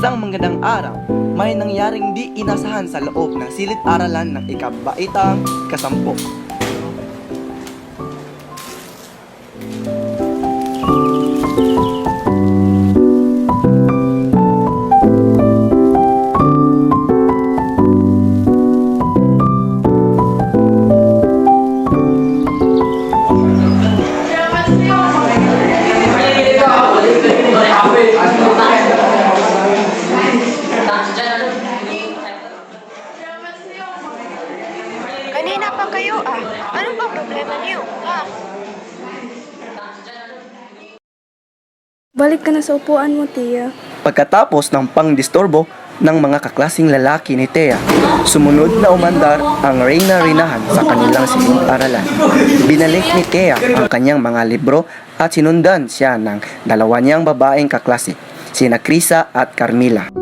Isang magandang araw, may nangyaring di inasahan sa loob ng silid-aralan ng ikabaitang kasampo. Problema niyo? Ha? Balik ka na sa upuan mo, Tia. Pagkatapos ng pangdisturbo ng mga kaklasing lalaki ni Thea, sumunod na umandar ang reyna-reynahan sa kanilang silid-aralan. Binalik ni Thea ang kanyang mga libro at sinundan siya ng dalawa niyang babaeng kaklase, sina Krisa at Carmila.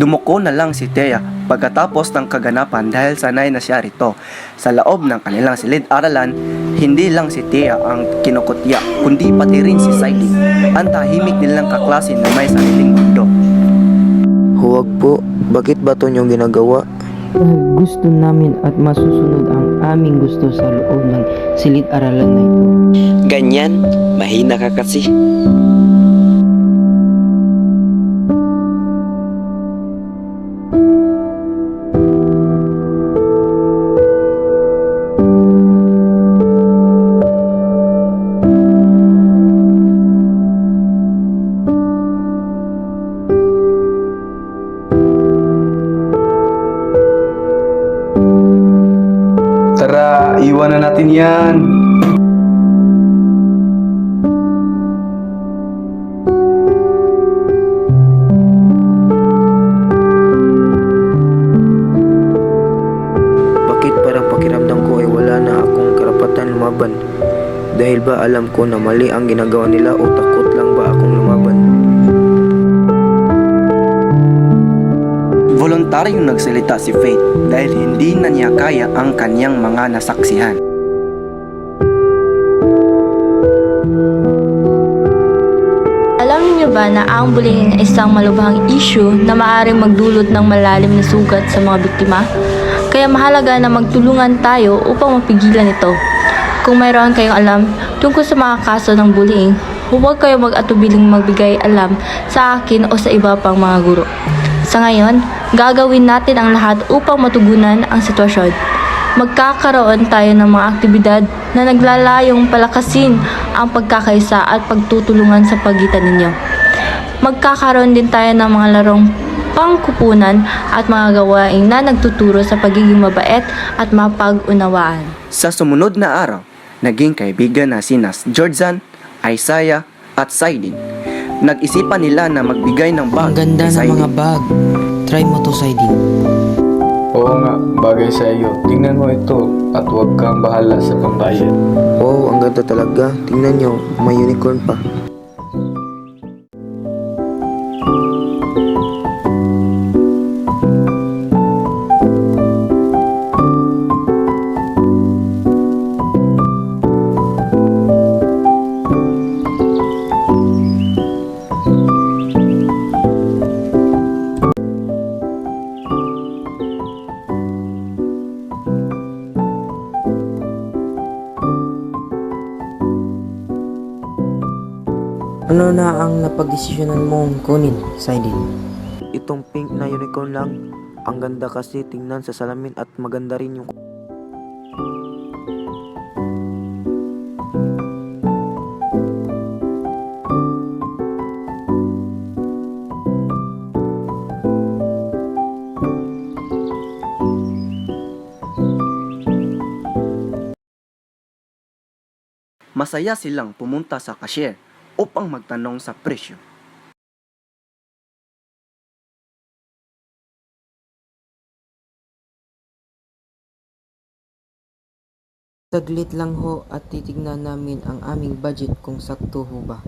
Dumuko na lang si Thea pagkatapos ng kaganapan dahil sanay na siya rito. Sa loob ng kanilang silid-aralan, hindi lang si Thea ang kinukutya, kundi pati rin si Saidi, ang tahimik nilang kaklase na may sariling mundo. Huwag po, bakit ba to niyong ginagawa? Dahil gusto namin at masusunod ang aming gusto sa loob ng silid-aralan na ito. Ganyan, mahina ka kasi. Tara, iwan na natin yan. Bakit parang pakiramdam ko ay wala na akong karapatan lumaban? Dahil ba alam ko na mali ang ginagawa nila o takot lang ba akong Voluntaryong nagsalita si Faith dahil hindi na niya kaya ang kanyang mga nasaksihan. Alam niyo ba na ang bullying ay isang malubhang issue na maaaring magdulot ng malalim na sugat sa mga biktima? Kaya mahalaga na magtulungan tayo upang mapigilan ito. Kung mayroon kayong alam tungkol sa mga kaso ng bullying, huwag kayo mag-atubiling magbigay alam sa akin o sa iba pang mga guro. Sa ngayon, gagawin natin ang lahat upang matugunan ang sitwasyon. Magkakaroon tayo ng mga aktibidad na naglalayong palakasin ang pagkakaisa at pagtutulungan sa pagitan ninyo. Magkakaroon din tayo ng mga larong pangkupunan at mga gawain na nagtuturo sa pagiging mabait at mapag-unawaan. Sa sumunod na araw, naging kaibigan na sinas Jordan, Isaiah at Saidin. Nag-isipan nila na magbigay ng bag Ang ganda ng mga bag. Try mo to, Saidin. Oo nga, bagay sa iyo. Tingnan mo ito at huwag kang bahala sa pambayad. Wow, ang ganda talaga. Tingnan nyo, may unicorn pa. Ano na ang napagdesisyonan mong kunin, Saidin? Itong pink na unicorn lang. Ang ganda kasi tingnan sa salamin at maganda rin yung Masaya silang pumunta sa cashier upang magtanong sa presyo. Saglit lang ho at titignan namin ang aming budget kung sakto ho ba.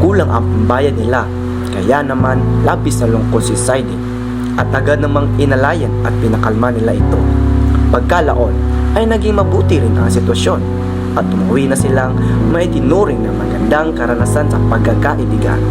Kulang ang pambayad nila, kaya naman labis na lungkot si Saidi at agad namang inalayan at pinakalma nila ito. Pagkalaon ay naging mabuti rin ang sitwasyon at umuwi na silang may tinuring na magandang karanasan sa pagkakaibigan.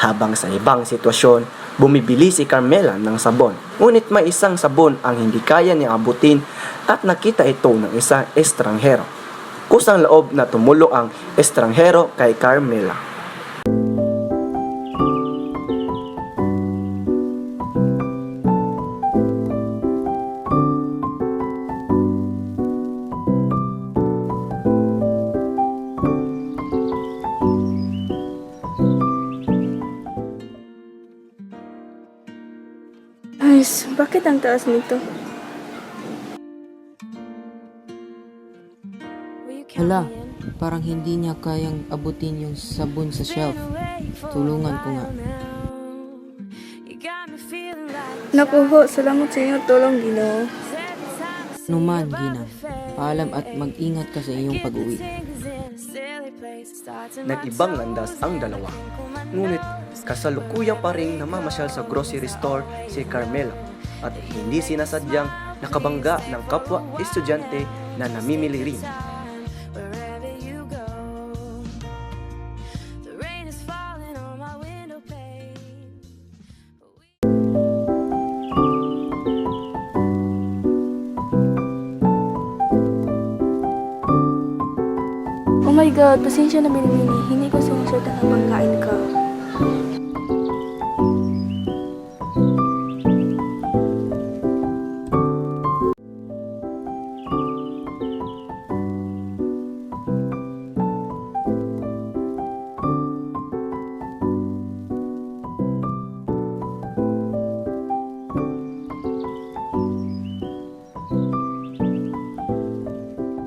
Habang sa ibang sitwasyon, bumibili si Carmela ng sabon. Ngunit may isang sabon ang hindi kaya niya abutin at nakita ito ng isang estranghero. Kusang loob na tumulo ang estranghero kay Carmela. Ayos, bakit ang taas nito? Hala, parang hindi niya kayang abutin yung sabon sa shelf. Tulungan ko nga. Naku ho, salamat sa inyong tulong, Ginoo. Numan, Gina. Paalam at mag-ingat ka sa iyong pag-uwi. Nag-ibang landas ang dalawa. Ngunit kasalukuyan pa rin namamasyal sa grocery store si Carmela at hindi sinasadyang nakabangga ng kapwa estudyante na namimili rin. My God, pasensya na binibini. Hindi ko sumusunod na pangkain ka.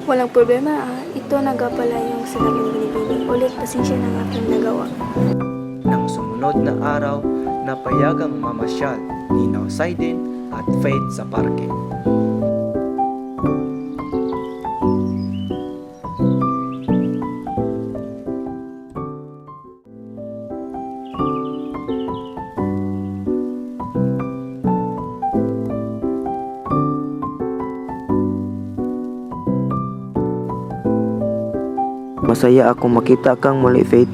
Walang problema ah. Ito na nga pala yung sinabing binibini. Ulit, pasensya ang aking nagawa. Nang sumunod na araw, napayagang mamasyal ni Saiden at Faith sa parke. Masaya akong makita kang muli, Faith.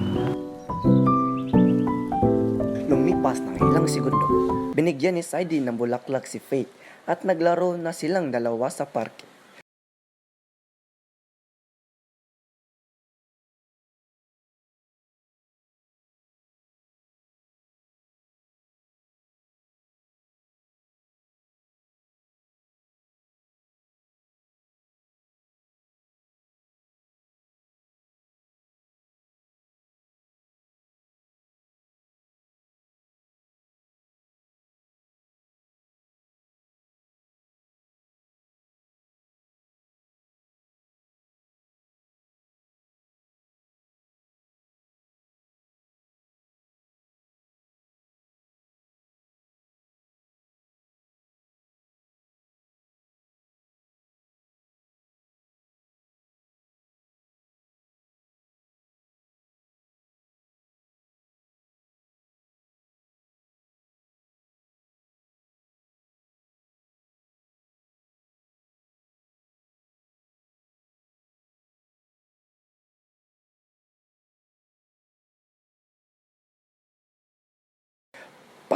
Lumipas ng ilang segundo, binigyan ni Saidi ng bulaklak si Faith at naglaro na silang dalawa sa parke.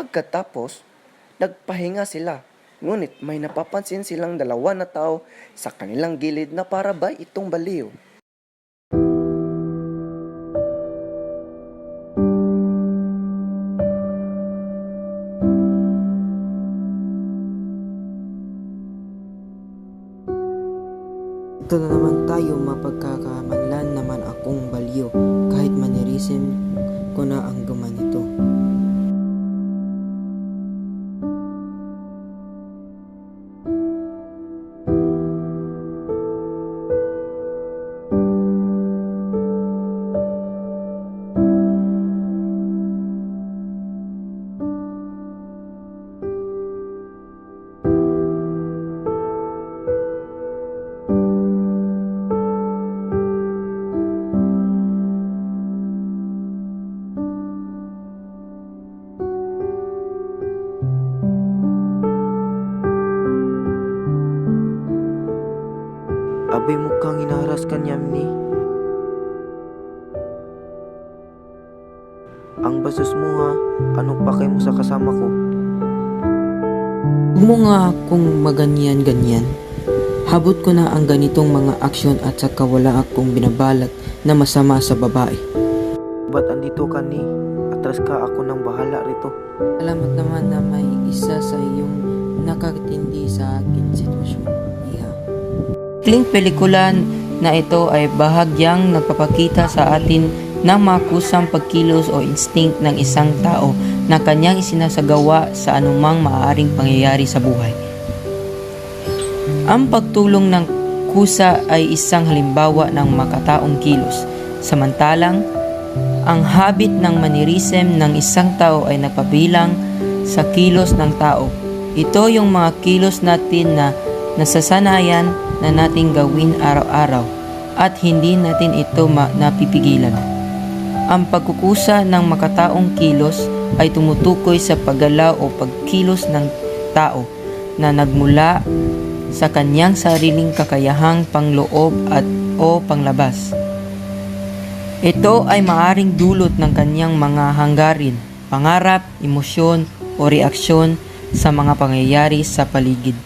Pagkatapos, nagpahinga sila. Ngunit may napapansin silang dalawa na tao sa kanilang gilid na para ba itong baliw. Ito na naman tayo mapagkakamanlan naman akong baliw kahit maniri mannerism ko na ang gumanito. Abay mukhang hinaharas ka niya ni. Ang basos mo ha, anong pakay mo sa kasama ko? Mo nga akong maganyan-ganyan. Habot ko na ang ganitong mga aksyon at saka wala akong binabalak na masama sa babae. Ba't andito ka ni? Atras ka ako ng bahala rito. Salamat naman na may isa sa iyong nakatindi sa akin sitwasyon. Iha. Kling pelikula na ito ay bahagyang nagpapakita sa atin ng makusang pagkilos o instinct ng isang tao na kanyang isinasagawa sa anumang maaaring pangyayari sa buhay. Ang pagtulong ng kusa ay isang halimbawa ng makataong kilos. Samantalang, ang habit ng manirism ng isang tao ay nagpabilang sa kilos ng tao. Ito yung mga kilos natin na nasasanayan na nating gawin araw-araw at hindi natin ito napipigilan. Ang pagkukusa ng makataong kilos ay tumutukoy sa paggalaw o pagkilos ng tao na nagmula sa kanyang sariling kakayahang pangloob at o panglabas. Ito ay maaring dulot ng kanyang mga hanggarin, pangarap, emosyon o reaksyon sa mga pangyayari sa paligid.